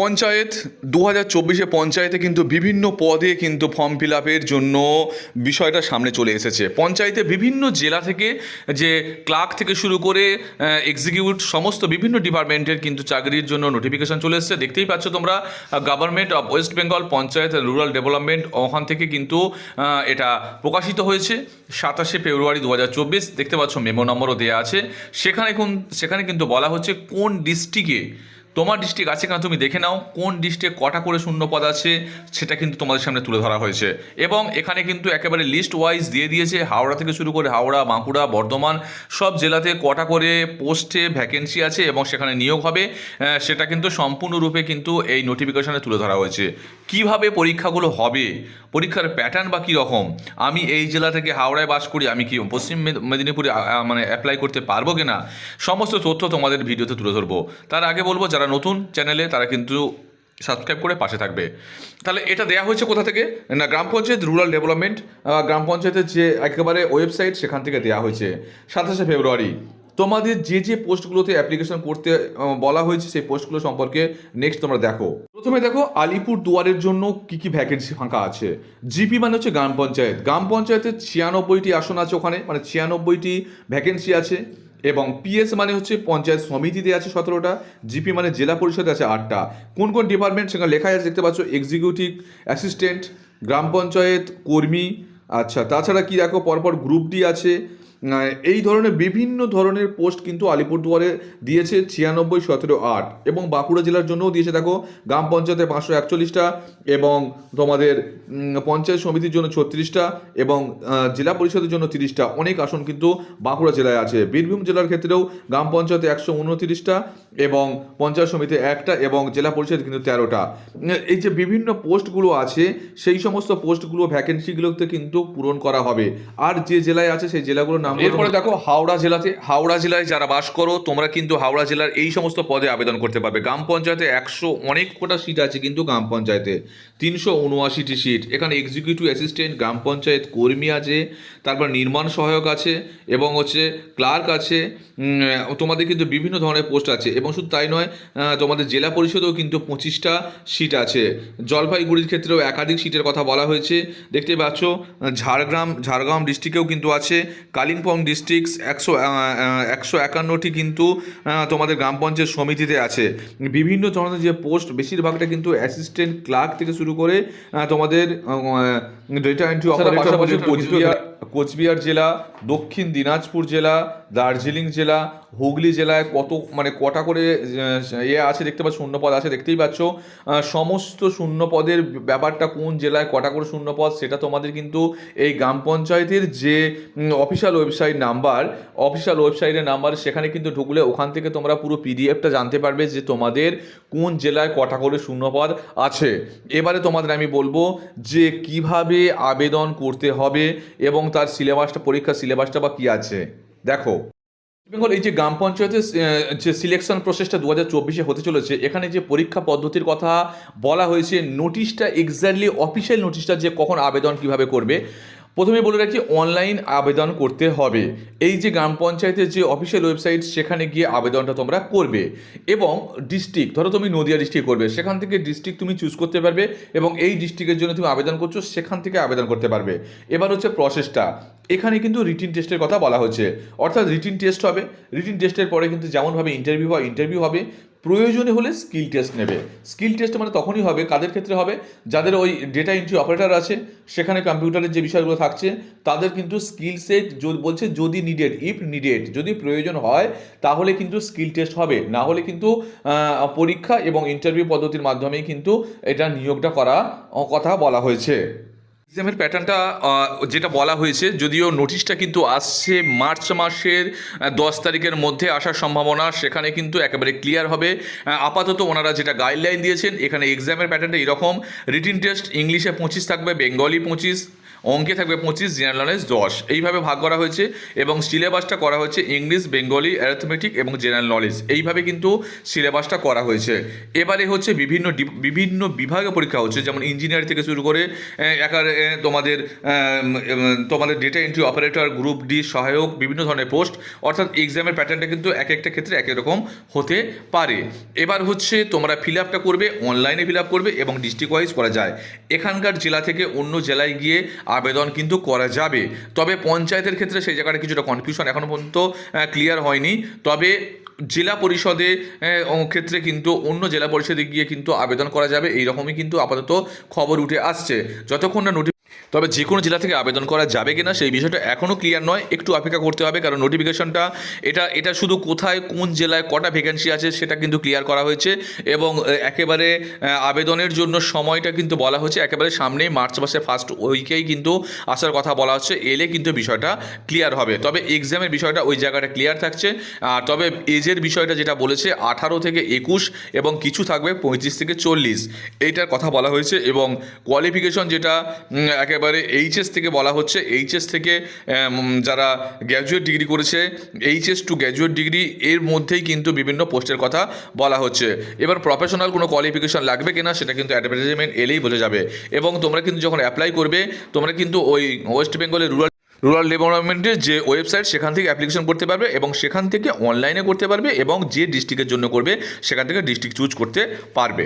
পঞ্চায়েত দু হাজার চব্বিশে পঞ্চায়েতে কিন্তু বিভিন্ন পদে কিন্তু ফর্ম ফিল আপের জন্য বিষয়টা সামনে চলে এসেছে। পঞ্চায়েতে বিভিন্ন জেলা থেকে যে ক্লার্ক থেকে শুরু করে এক্সিকিউট সমস্ত বিভিন্ন ডিপার্টমেন্টের কিন্তু চাকরির জন্য নোটিফিকেশান চলে এসেছে। দেখতেই পাচ্ছ তোমরা government of West Bengal panchayat rural development ওখান থেকে কিন্তু এটা প্রকাশিত হয়েছে সাতাশে ফেব্রুয়ারি দু হাজার চব্বিশ। দেখতে পাচ্ছ মেমো নম্বরও দেওয়া আছে। সেখানে কোন, সেখানে কিন্তু বলা হচ্ছে কোন ডিস্ট্রিক্টে তোমার ডিস্ট্রিক্ট আছে কিনা তুমি দেখে নাও, কোন ডিস্ট্রিক্টে কটা করে শূন্য পদ আছে সেটা কিন্তু তোমাদের সামনে তুলে ধরা হয়েছে। এবং এখানে কিন্তু একেবারে লিস্ট ওয়াইজ দিয়ে দিয়েছে, হাওড়া থেকে শুরু করে হাওড়া, বাঁকুড়া, বর্ধমান, সব জেলাতে কটা করে পোস্টে ভ্যাকেন্সি আছে এবং সেখানে নিয়োগ হবে সেটা কিন্তু সম্পূর্ণরূপে কিন্তু এই নোটিফিকেশনে তুলে ধরা হয়েছে। কীভাবে পরীক্ষাগুলো হবে? পরীক্ষার প্যাটার্ন বা কী রকম? আমি এই জেলা থেকে হাওড়ায় বাস করি, আমি কি পশ্চিম মেদ- মেদিনীপুরে মানে অ্যাপ্লাই করতে পারব কিনা? সমস্ত তথ্য তোমাদের ভিডিওতে তুলে ধরবো। তার আগে বলব নতুন চ্যানেলে, তারা কিন্তু সাবস্ক্রাইব করে পাশে থাকবে। তাহলে এটা দেয়া হয়েছে কোথা থেকে? না, গ্রাম পঞ্চায়েত রুরাল ডেভেলপমেন্ট গ্রাম পঞ্চায়েতের যে একেবারে ওয়েবসাইট সেখান থেকে দেওয়া হয়েছে। সাতাশে ফেব্রুয়ারি। তোমাদের যে যে পোস্টগুলোতে অ্যাপ্লিকেশন করতে বলা হয়েছে, সেই পোস্টগুলো সম্পর্কে নেক্সট তোমরা দেখো। প্রথমে দেখো, আলিপুর দুয়ারের জন্য কি কি ভ্যাকেন্সি ফাঁকা আছে? জিপি মানে হচ্ছে গ্রাম পঞ্চায়েত। গ্রাম পঞ্চায়েতের ছিয়ানব্বইটি আসন আছে ওখানে মানে ছিয়ানব্বইটি ভ্যাকেন্সি আছে। এবং পিএস মানে হচ্ছে পঞ্চায়েত সমিতিতে আছে সতেরোটা জিপি মানে জেলা পরিষদে আছে আটটা। কোন কোন ডিপার্টমেন্ট সেখানে লেখা আছে দেখতে পাচ্ছ? এক্সিকিউটিভ অ্যাসিস্ট্যান্ট গ্রাম পঞ্চায়েত, কর্মী আচ্ছা তাছাড়া কি দেখো? পরপর গ্রুপ ডি আছে। এই ধরনের বিভিন্ন ধরনের পোস্ট কিন্তু আলিপুরদুয়ারে দিয়েছে ছিয়ানব্বই, সতেরো, আট এবং বাঁকুড়া জেলার জন্যও দিয়েছে। দেখো, গ্রাম পঞ্চায়েতে পাঁচশো একচল্লিশটা এবং তোমাদের পঞ্চায়েত সমিতির জন্য ছত্রিশটা এবং জেলা পরিষদের জন্য তিরিশটা। অনেক আসন কিন্তু বাঁকুড়া জেলায় আছে। বীরভূম জেলার ক্ষেত্রেও গ্রাম পঞ্চায়েতে একশো উনত্রিশটা এবং পঞ্চায়েত সমিতি একটা এবং জেলা পরিষদ কিন্তু তেরোটা। এই যে বিভিন্ন পোস্টগুলো আছে, সেই সমস্ত পোস্টগুলো ভ্যাকেন্সিগুলোতে কিন্তু পূরণ করা হবে। আর যে জেলায় আছে, সেই জেলাগুলোর এরপরে দেখো হাওড়া জেলাতে হাওড়া জেলায় যারা বাস করো তোমরা কিন্তু হাওড়া জেলার এই সমস্ত পদে আবেদন করতে পারবে। গ্রাম পঞ্চায়েতে একশো অনেক কটা সিট আছে কিন্তু গ্রাম পঞ্চায়েতে। তিনশো উনআশিটি সিট এখানে এক্সিকিউটিভ অ্যাসিস্ট্যান্ট গ্রাম পঞ্চায়েত কর্মী আছে তারপর নির্মাণ সহায়ক আছে এবং হচ্ছে ক্লার্ক আছে তোমাদের কিন্তু বিভিন্ন ধরনের পোস্ট আছে। এবং শুধু তাই নয় তোমাদের জেলা পরিষদেও কিন্তু পঁচিশটা সিট আছে। জলপাইগুড়ির ক্ষেত্রেও একাধিক সিটের কথা বলা হয়েছে। দেখতে পাচ্ছ ঝাড়গ্রাম ঝাড়গ্রাম ডিস্ট্রিক্টেও কিন্তু আছে। কালিম্পং ডিস্ট্রিক্ট একশো একশো একান্নটি কিন্তু তোমাদের গ্রাম পঞ্চায়েত সমিতিতে আছে। বিভিন্ন ধরনের যে পোস্ট বেশিরভাগটা কিন্তু অ্যাসিস্ট্যান্ট ক্লার্ক থেকে শুরু করে তোমাদের data entry operator Cooch Behar Cooch Behar জেলা দক্ষিণ দিনাজপুর জেলা দার্জিলিং জেলা হুগলি জেলায় কত মানে কটা করে আহ, ইয়ে আছে দেখতে পাচ্ছ শূন্যপদ আছে দেখতেই পাচ্ছ। সমস্ত শূন্যপদের ব্যাপারটা কোন জেলায় কটা করে শূন্যপদ সেটা তোমাদের কিন্তু এই গ্রাম পঞ্চায়েতের যে অফিসিয়াল ওয়েবসাইট নাম্বার অফিসিয়াল ওয়েবসাইটের নাম্বার সেখানে কিন্তু ঢুকলে ওখান থেকে তোমরা পুরো পিডিএফটা জানতে পারবে যে তোমাদের কোন জেলায় কটা করে শূন্যপদ আছে। এবারে তোমাদের আমি বলব যে কীভাবে আবেদন করতে হবে এবং তার সিলেবাসটা পরীক্ষার সিলেবাসটা বা কী আছে। দেখো। বেঙ্গল এই যে গ্রাম পঞ্চায়েতের যে সিলেকশন প্রসেসটা দু হাজার চব্বিশে হতে চলেছে, এখানে যে পরীক্ষা পদ্ধতির কথা বলা হয়েছে নোটিশটা এক্স্যাক্টলি অফিসিয়াল নোটিশটা যে কখন আবেদন কীভাবে করবে। প্রথমে বলে রাখি অনলাইন আবেদন করতে হবে। এই যে গ্রাম পঞ্চায়েতের যে অফিসিয়াল ওয়েবসাইট, সেখানে গিয়ে আবেদনটা তোমরা করবে এবং ডিস্ট্রিক্ট ধরো তুমি নদিয়া ডিস্ট্রিক্ট করবে, সেখান থেকে ডিস্ট্রিক্ট তুমি চুজ করতে পারবে এবং এই ডিস্ট্রিক্টের জন্য তুমি আবেদন করছ, সেখান থেকে আবেদন করতে পারবে। এবার হচ্ছে প্রসেসটা এখানে কিন্তু রিটিন টেস্টের কথা বলা হচ্ছে অর্থাৎ রিটিন টেস্ট হবে। রিটিন টেস্টের পরে কিন্তু যেমনভাবে ইন্টারভিউ হয় ইন্টারভিউ হবে। প্রয়োজনে হলে স্কিল টেস্ট নেবে। স্কিল টেস্ট মানে তখনই হবে, কাদের ক্ষেত্রে হবে? যাদের ওই ডেটা এন্ট্রি অপারেটর আছে, সেখানে কম্পিউটারের যে বিষয়গুলো থাকছে, তাদের কিন্তু স্কিল সেট বলছে যদি নিডেড ইফ নিডেড যদি প্রয়োজন হয়, তাহলে কিন্তু স্কিল টেস্ট হবে। না হলে কিন্তু পরীক্ষা এবং ইন্টারভিউ পদ্ধতির মাধ্যমেই কিন্তু এটা নিয়োগটা করা কথা বলা হয়েছে। এক্সামের প্যাটার্নটা যেটা বলা হয়েছে, যদিও নোটিশটা কিন্তু আসছে মার্চ মাসের দশ তারিখের মধ্যে আসার সম্ভাবনা, সেখানে কিন্তু একেবারে ক্লিয়ার হবে। আপাতত ওনারা যেটা গাইডলাইন দিয়েছেন, এখানে এক্সামের প্যাটার্নটা এরকম। রিটিন টেস্ট ইংলিশে পঁচিশ থাকবে বেঙ্গলি পঁচিশ অঙ্কে থাকবে পঁচিশ, জেনারেল নলেজ দশ। এইভাবে ভাগ করা হয়েছে এবং সিলেবাসটা করা হয়েছে ইংলিশ, বেঙ্গলি অ্যারিথমেটিক এবং জেনারেল নলেজ। এইভাবে কিন্তু সিলেবাসটা করা হয়েছে। এবারে হচ্ছে বিভিন্ন বিভিন্ন বিভাগে পরীক্ষা হচ্ছে। যেমন ইঞ্জিনিয়ার থেকে শুরু করে একার তোমাদের তোমাদের data entry operator group D সহায়ক, বিভিন্ন ধরনের পোস্ট অর্থাৎ এক্সামের প্যাটার্নটা কিন্তু এক একটা ক্ষেত্রে এক রকম হতে পারে। এবার হচ্ছে তোমরা ফিল আপটা করবে অনলাইনে ফিল আপ করবে এবং ডিস্ট্রিক্ট ওয়াইজ করা যায়। এখানকার জেলা থেকে অন্য জেলায় গিয়ে আবেদন কিন্তু করা যাবে। তবে পঞ্চায়েতের ক্ষেত্রে সেই জায়গাটা কিছুটা কনফিউশন এখনও পর্যন্ত ক্লিয়ার হয়নি। তবে জেলা পরিষদে ক্ষেত্রে কিন্তু অন্য জেলা পরিষদে গিয়ে কিন্তু আবেদন করা যাবে। এইরকমই কিন্তু আপাতত খবর উঠে আসছে। যতক্ষণ না নোটি তবে যে কোনো জেলা থেকে আবেদন করা যাবে কিনা সেই বিষয়টা এখনও ক্লিয়ার নয়। একটু অপেক্ষা করতে হবে, কারণ নোটিফিকেশনটা এটা এটা শুধু কোথায়, কোন জেলায় কটা ভ্যাকেন্সি আছে সেটা কিন্তু ক্লিয়ার করা হয়েছে এবং একেবারে আবেদনের জন্য সময়টা কিন্তু বলা হয়েছে। একেবারে সামনেই মার্চ মাসের ফার্স্ট উইকেই কিন্তু আসার কথা বলা হচ্ছে। এলে কিন্তু বিষয়টা ক্লিয়ার হবে। তবে এক্সামের বিষয়টা ওই জায়গাটা ক্লিয়ার থাকছে। আর তবে এজের বিষয়টা যেটা বলেছে, আঠারো থেকে একুশ এবং কিছু থাকবে পঁয়ত্রিশ থেকে চল্লিশ। এইটার কথা বলা হয়েছে এবং কোয়ালিফিকেশন যেটা একেবারে এইচএস থেকে বলা হচ্ছে। এইচএস থেকে যারা গ্র্যাজুয়েট ডিগ্রি করেছে এইচএস টু গ্র্যাজুয়েট ডিগ্রি এর মধ্যেই কিন্তু বিভিন্ন পোস্টের কথা বলা হচ্ছে। এবার প্রফেশনাল কোনো কোয়ালিফিকেশন লাগবে কিনা সেটা কিন্তু অ্যাডভার্টাইজমেন্ট এলেই বোঝা যাবে। এবং তোমরা কিন্তু যখন অ্যাপ্লাই করবে, তোমরা কিন্তু ওই ওয়েস্ট বেঙ্গলের রুরাল রুরাল ডেভেলপমেন্টের যে ওয়েবসাইট সেখান থেকে অ্যাপ্লিকেশন করতে পারবে এবং সেখান থেকে অনলাইনে করতে পারবে এবং যে ডিস্ট্রিক্টের জন্য করবে, সেখান থেকে ডিস্ট্রিক্ট চুজ করতে পারবে।